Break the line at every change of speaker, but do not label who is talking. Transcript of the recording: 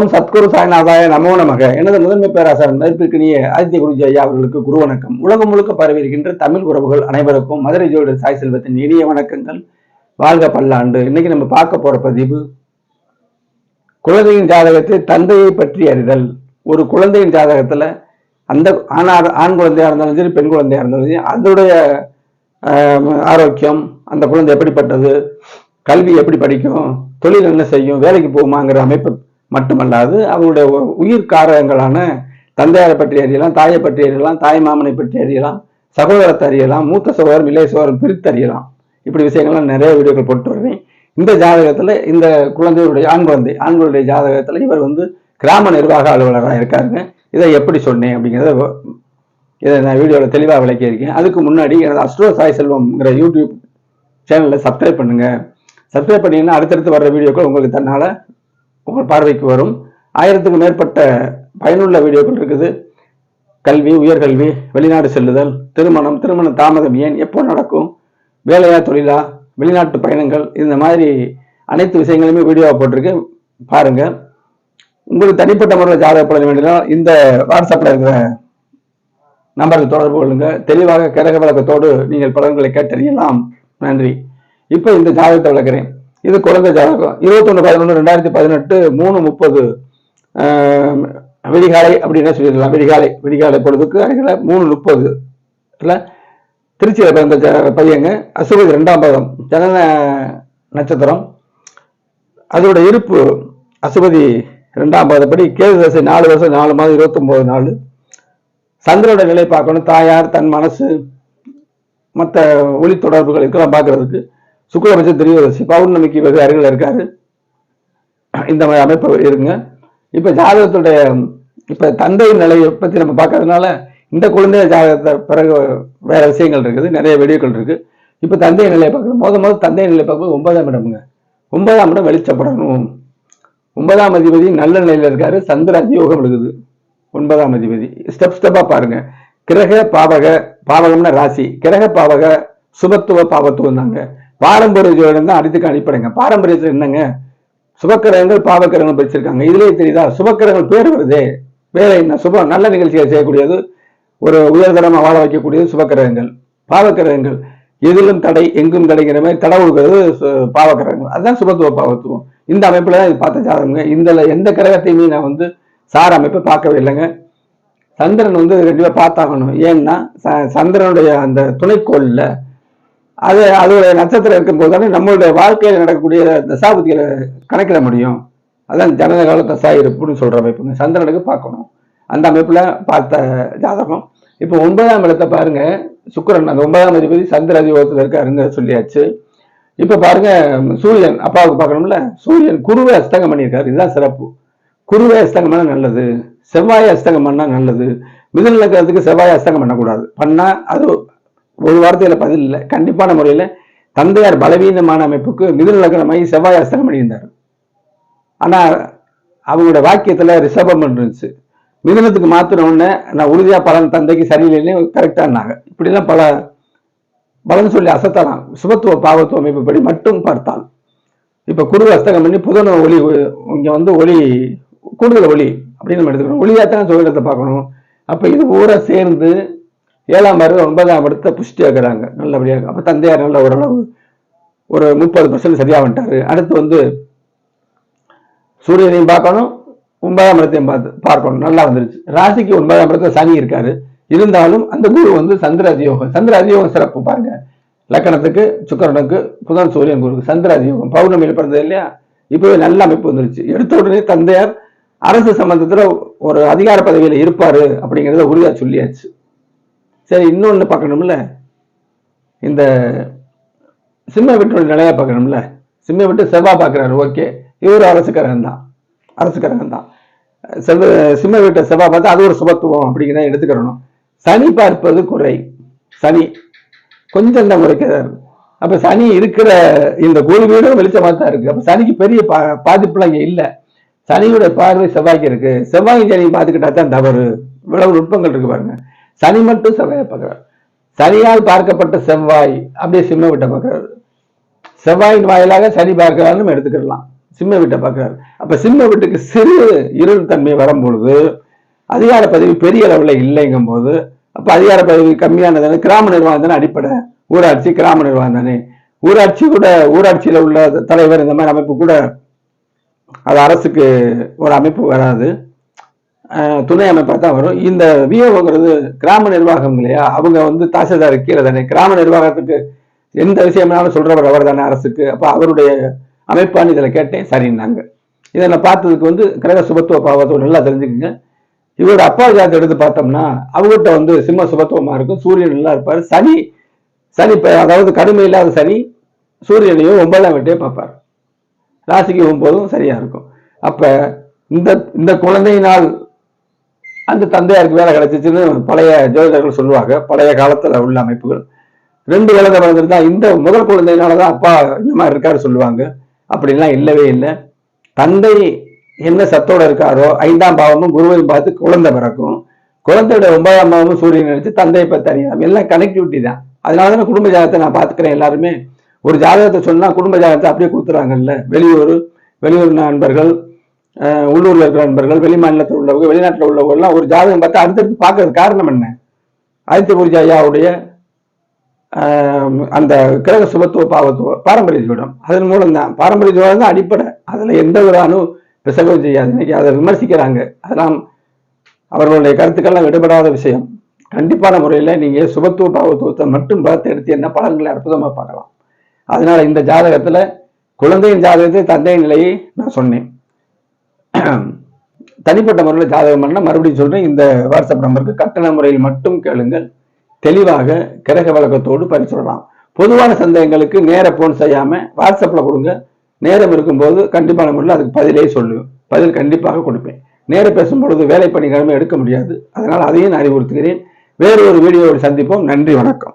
ஓம் சத்குரு சாய்நாதாய நமோ நமக. எனது முதன்மை பேராசாரன் மதிப்பிற்கினிய ஆதித்ய குருஜி ஐயா அவர்களுக்கு குரு வணக்கம். உலகம் முழுக்க பரவி இருக்கின்ற தமிழ் உறவுகள் அனைவருக்கும் மதுரை ஜோடு சாய் செல்வத்தின் இனிய வணக்கங்கள். வாழ்க பல்லாண்டு. இன்னைக்கு நம்ம பார்க்க போற பதிவு குழந்தையின் ஜாதகத்தை தந்தையை பற்றி அறிதல். ஒரு குழந்தையின் ஜாதகத்துல அந்த ஆணா ஆண் குழந்தையா இருந்தாலும் சரி பெண் குழந்தையா இருந்தாலும் சரி அதனுடைய ஆரோக்கியம் அந்த குழந்தை எப்படிப்பட்டது கல்வி எப்படி படிக்கும் தொழில் என்ன செய்யும் வேலைக்கு போகுமாங்கிற அமைப்பு மட்டுமல்லாது அவங்களுடைய உ- உயிர் காரகங்களான தந்தையாரை பற்றி அறியலாம் தாயை பற்றி அறியலாம் தாய் மாமனை பற்றி அறியலாம் சகோதரத்தை அறியலாம் மூத்த சகோதரன் இளைய சகோதரம் பிரித்து அறியலாம். இப்படி விஷயங்கள்லாம் நிறைய வீடியோக்கள் போட்டு வருவேன். இந்த ஜாதகத்தில் இந்த குழந்தையுடைய ஆண் குழந்தை ஆண்களுடைய ஜாதகத்தில் இவர் வந்து கிராம நிர்வாக அலுவலராக இருக்காருங்க. இதை எப்படி சொன்னேன் அப்படிங்கிறத இதை நான் வீடியோவில் தெளிவாக விளக்கியிருக்கேன். அதுக்கு முன்னாடி எனது அஸ்ட்ரோ சாய் செல்வம்ங்கிற யூடியூப் சேனலில் சப்ஸ்கிரைப் பண்ணுங்கள் சப்ஸ்கிரைப் பண்ணிங்கன்னா அடுத்தடுத்து வர்ற வீடியோக்கள் உங்களுக்கு தன்னால் உங்கள் பார்வைக்கு வரும். ஆயிரத்துக்கும் மேற்பட்ட பயனுள்ள வீடியோக்கள் இருக்குது. கல்வி உயர்கல்வி வெளிநாடு செல்லுதல் திருமணம் திருமண தாமதம் ஏன் எப்போ நடக்கும் வேலையா தொழிலா வெளிநாட்டு பயணங்கள் இந்த மாதிரி அனைத்து விஷயங்களுமே வீடியோவாக போட்டிருக்கு. பாருங்க. உங்களுக்கு தனிப்பட்ட முறையில் ஜாதக பலன் இந்த வாட்ஸ்அப்பில் இருக்கிற நம்பருக்கு தொடர்பு கொள்ளுங்க. தெளிவாக கிரக விளக்கத்தோடு நீங்கள் பலன்களை கேட்டறியலாம். நன்றி. இப்போ இந்த ஜாதகத்தை விளக்குறேன் இது குழந்தை ஜாதகம். இருபத்தொன்று பதினொன்று ரெண்டாயிரத்தி பதினெட்டு மூணு முப்பது. விடிகாலை அப்படின்னு சொல்லிடலாம் விடிகாலை விடிகாலை பொழுதுக்கு அருகில் மூணு முப்பது. இல்லை திருச்சியில் பிறந்த ஜ- பையங்க. அசுபதி ரெண்டாம் பாதம் ஜனன நட்சத்திரம். அதோட இருப்பு அசுபதி ரெண்டாம் பாதப்படி கேது தசை நாலு வருஷம் நாலு மாதம் இருபத்தொம்போது நாள். சந்திரோட நிலை பார்க்கணும். தாயார் தன் மனசு மற்ற ஒளி தொடர்புகள் இதெல்லாம் பார்க்கறதுக்கு சுக்லபட்சம் திரியோதசி பௌர்ணமிக்கு வெகு அருகில் இருக்காரு. இந்த மாதிரி அமைப்பு இருங்க. இப்போ ஜாதகத்துடைய இப்போ தந்தையின் நிலையை பற்றி நம்ம பார்க்கறதுனால இந்த குழந்தைய ஜாதகத்தை பிறகு வேற விஷயங்கள் இருக்குது. நிறைய வீடியோக்கள் இருக்கு. இப்போ தந்தை நிலையை பார்க்கணும் மொதல் முதல் தந்தை நிலையை பார்க்கும்போது ஒன்பதாம் இடம்ங்க. ஒன்பதாம் இடம் வெளிச்சப்படணும் ஒன்பதாம் அதிபதி நல்ல நிலையில இருக்காரு. சந்திர அதியோகம் இருக்குது ஒன்பதாம் அதிபதி. ஸ்டெப் ஸ்டெப்பா பாருங்க. கிரக பாவக பாவகம்னா ராசி. கிரக பாவக சுபத்துவ பாவத்துவம் தாங்க பாரம்பரிய ஜோதிடம் தான் அடித்துக்கு அடிப்படைங்க. பாரம்பரியத்தில் என்னங்க? சுபக்கிரகங்கள் பாவக்கிரகங்கள் படிச்சிருக்காங்க இதுலேயே தெரியுதா? சுபக்கிரகங்கள் பேர் வருதே. வேற என்ன? சுபம் நல்ல நிகழ்ச்சியை செய்யக்கூடியது ஒரு உயர்தரமாக வாழ வைக்கக்கூடியது சுபக்கிரகங்கள். பாவக்கிரகங்கள். எதிலும் தடை எங்கும் தடைங்கிற மாதிரி தடை கொடுக்கறது சு- பாவக்கிரகங்கள். அதுதான் சுபத்துவ பாவத்துவம். இந்த அமைப்பில் தான் இது பார்த்த ஜாதகங்க. இந்த எந்த கிரகத்தையுமே நான் வந்து சார அமைப்பை பார்க்கவே இல்லைங்க. சந்திரன் வந்து கண்டிப்பாக பார்த்தாகணும். ஏன்னா ச- சந்திரனுடைய அந்த துணைக்கோளில் அது அதோடைய நட்சத்திரம் இருக்கும்போது தானே நம்மளுடைய வாழ்க்கையில் நடக்கக்கூடிய தசாபதிகளை கணக்கிட முடியும். அதான் ஜனதகால தசா இருப்புன்னு சொல்ற அமைப்பு. சந்திரனுக்கு பார்க்கணும். அந்த அமைப்புல பார்த்த ஜாதகம். இப்போ ஒன்பதாம் இடத்தை பாருங்க. சுக்கரன் அந்த ஒன்பதாம் அதிபதி சந்திர அதிபத்தில் இருக்காருங்க சொல்லியாச்சு. இப்போ பாருங்க சூரியன் அப்பாவுக்கு பார்க்கணும்ல. சூரியன் குருவை அஸ்தங்கம் பண்ணியிருக்காரு. இதுதான் சிறப்பு. குருவை அஸ்தங்கம் பண்ணா நல்லது. செவ்வாய் அஸ்தங்கம் பண்ணா நல்லது. மிதன லக்னத்துக்கு செவ்வாய் அஸ்தங்கம் பண்ணக்கூடாது. பண்ணா அது ஒரு வார்த்தையில பதில் இல்லை. கண்டிப்பான முறையில தந்தையார் பலவீனமான அமைப்புக்கு மிதுன செவ்வாய் அஸ்தங்கம் பண்ணியிருந்தார் ஆனா அவங்களோட வாக்கியத்துல ரிஷபம் இருந்துச்சு. மிதுனத்துக்கு மாத்திரம் நான் உறுதியா பலன் தந்தைக்கு சரியில்லைன்னு கரெக்டானாங்க இப்படிலாம் பல பலன் சொல்லி அசத்தலாம். சுபத்துவ பாவத்துவ அமைப்புப்படி மட்டும் பார்த்தால். இப்ப குரு அஸ்தகம் பண்ணி புதன ஒளி இங்க வந்து ஒளி கூடுதல் ஒளி அப்படின்னு நம்ம எடுத்துக்கணும். ஒளியாத்தான் சோழத்தை பார்க்கணும். அப்ப இது ஊரை சேர்ந்து ஏழாம் வருது ஒன்பதாம் இடத்தை புஷ்டியாக்குறாங்க நல்லபடியாக அப்போ தந்தையார் நல்ல ஓரளவு ஒரு முப்பது பர்சன்ட் சரியா வந்துட்டாரு. அடுத்து வந்து சூரியனையும் பார்க்கணும். ஒன்பதாம் இடத்தையும் பார்த்து பார்க்கணும். நல்லா வந்துருச்சு. ராசிக்கு ஒன்பதாம் இடத்துல சனி இருக்காரு. இருந்தாலும் அந்த குரு வந்து சந்திர அதியோகம். சந்திர அதியோகம் சிறப்பு பாருங்க. லக்கணத்துக்கு சுக்கரனுக்கு புதன் சூரியன் குரு சந்திர அதியோகம். பௌர்ணமியில் பிறந்தது இல்லையா? இப்பவே நல்ல அமைப்பு வந்துருச்சு. எடுத்த உடனே தந்தையார் அரசு சம்பந்தத்துல ஒரு அதிகார பதவியில இருப்பார் அப்படிங்கிறத உறுதியாக சொல்லியாச்சு. சரி இன்னொன்று பார்க்கணும்ல. இந்த சிம்ம வீட்டோட நிலையா பார்க்கணும்ல. சிம்ம விட்டு செவ்வாய் பார்க்குறாரு ஓகே. இவர் அரசுக்காரன் தான். அரசுக்காரன் தான். செவ்வ சிம்ம வீட்டை செவ்வாய் பார்த்தா அது ஒரு சுபத்துவம் அப்படிங்கிறத எடுத்துக்கிறணும். சனி பார்ப்பது குறை. சனி கொஞ்சம் தான் குறைக்கிறார் அப்போ சனி இருக்கிற இந்த கோழி வீடும் வெளிச்சமாக தான் இருக்குது அப்போ சனிக்கு பெரிய பா பாதிப்புலாம் இங்கே இல்லை. சனியோட பார்வை செவ்வாய்க்கு இருக்குது செவ்வாய் சனி பார்த்துக்கிட்டா தான் தவறு. இவ்வளவு நுட்பங்கள் இருக்கு பாருங்க. சனி மட்டும் செவ்வாயை பார்க்கிறார். சனியால் பார்க்கப்பட்ட செவ்வாய் அப்படியே சிம்ம விட்ட பார்க்கிறாரு. செவ்வாயின் வாயிலாக சனி பார்க்கிறான்னு எடுத்துக்கிடலாம். சிம்ம வீட்டை பார்க்குறாரு. அப்ப சிம்ம வீட்டுக்கு சிறு இருள் தன்மை வரும்பொழுது அதிகார பதவி பெரிய அளவில் இல்லைங்கும் போது அப்ப அதிகார பதவி கம்மியானதானே கிராம நிர்வாகம் தானே அடிப்படை. ஊராட்சி கிராம நிர்வாகம் தானே. ஊராட்சி கூட ஊராட்சியில உள்ள தலைவர் இந்த மாதிரி அமைப்பு கூட அது அரசுக்கு ஒரு அமைப்பு வராது. துணை அமைப்பாக தான் வரும். இந்த விஓங்கிறது கிராம நிர்வாகம் இல்லையா? அவங்க வந்து தாசில்தார் கீழே தானே. கிராம நிர்வாகத்துக்கு எந்த விஷயம்னாலும் சொல்றவர் அவர் தானே அரசுக்கு. அப்போ அவருடைய அமைப்பான்னு இதில் கேட்டேன். சரின்னாங்க. இதை நான் பார்த்ததுக்கு வந்து கிரக சுபத்துவ பாவத்தை நல்லா தெரிஞ்சுக்கோங்க. இவரோட அப்பா ஜாதி எடுத்து பார்த்தோம்னா அவங்ககிட்ட வந்து சிம்ம சுபத்துவமாக இருக்கும். சூரியன் நல்லா இருப்பார். சனி சனி அதாவது கடுமை இல்லாத சனி சூரியனையும் ஒன்பதாம் வீட்டையும் பார்ப்பார். ராசிக்கு ஒன்பதும் சரியாக இருக்கும். அப்போ இந்த இந்த குழந்தையினால் அந்த தந்தையாருக்கு வேலை கிடைச்சிச்சுன்னு பழைய ஜோதிடர்கள் சொல்லுவாங்க. பழைய காலத்தில் உள்ள அமைப்புகள். ரெண்டு குழந்தை பிறந்திருந்தா இந்த முதல் குழந்தையினால தான் அப்பா இந்த மாதிரி இருக்காரு சொல்லுவாங்க. அப்படிலாம் இல்லவே இல்லை. தந்தை என்ன சத்தோட இருக்காரோ ஐந்தாம் பாவமும் குருவையும் பார்த்து குழந்தை பிறக்கும். குழந்தையோட ஒன்பதாம் பாவமும் சூரியன் நினைச்சு தந்தையை பத்தி அறியலாம். எல்லாம் கனெக்டிவிட்டி தான். அதனால தான் குடும்ப ஜாதகத்தை நான் பார்த்துக்கிறேன் எல்லாருமே. ஒரு ஜாதகத்தை சொன்னால் குடும்ப ஜாதகத்தை அப்படியே கொடுத்துறாங்கல்ல. வெளியூர் வெளியூர் நண்பர்கள் உள்ளூர்ல இருக்கிற நண்பர்கள் வெளி மாநிலத்தில் உள்ளவங்க வெளிநாட்டில் உள்ளவங்க எல்லாம் ஒரு ஜாதகம் பார்த்து அடுத்தடுத்து பார்க்கறது காரணம் என்ன? ஆதித்ய பூர்ஜி ஐயாவுடைய அந்த கிரக சுபத்துவ பாவத்துவ பாரம்பரிய ஜோடம். அதன் மூலம் தான் பாரம்பரிய ஜோடம் தான் அடிப்படை. அதுல எந்த ஒரு அணு செய்யாது இன்னைக்கு அதை விமர்சிக்கிறாங்க. அதெல்லாம் அவர்களுடைய கருத்துக்கள்லாம் விடுபடாத விஷயம். கண்டிப்பான முறையில் நீங்க சுபத்துவ பாவத்துவத்தை மட்டும் பார்த்து எடுத்து என்ன பலன்களை அற்புதமா பார்க்கலாம். அதனால இந்த ஜாதகத்துல குழந்தையின் ஜாதகத்தை தந்தையின் நிலையை நான் சொன்னேன். தனிப்பட்ட முறையில் ஜாதகம் பண்ண மறுபடியும் சொல்றேன். இந்த வாட்ஸ்அப் நம்பருக்கு கட்டண முறையில் மட்டும் கேளுங்கள். தெளிவாக கிரக வழக்கத்தோடு பரிசுடலாம் பொதுவான சந்தேகங்களுக்கு நேர போன் செய்யாம வாட்ஸ்அப்ல கொடுங்க. நேரம் இருக்கும்போது கண்டிப்பான முறையில் அதுக்கு பதிலே சொல்லுவேன் பதில் கண்டிப்பாக கொடுப்பேன். நேர பேசும்பொழுது வேலை பணி கிழமை எடுக்க முடியாது. அதனால் அதையும் நான் அறிவுறுத்துகிறேன். வேறு ஒரு வீடியோவில் சந்திப்போம். நன்றி வணக்கம்.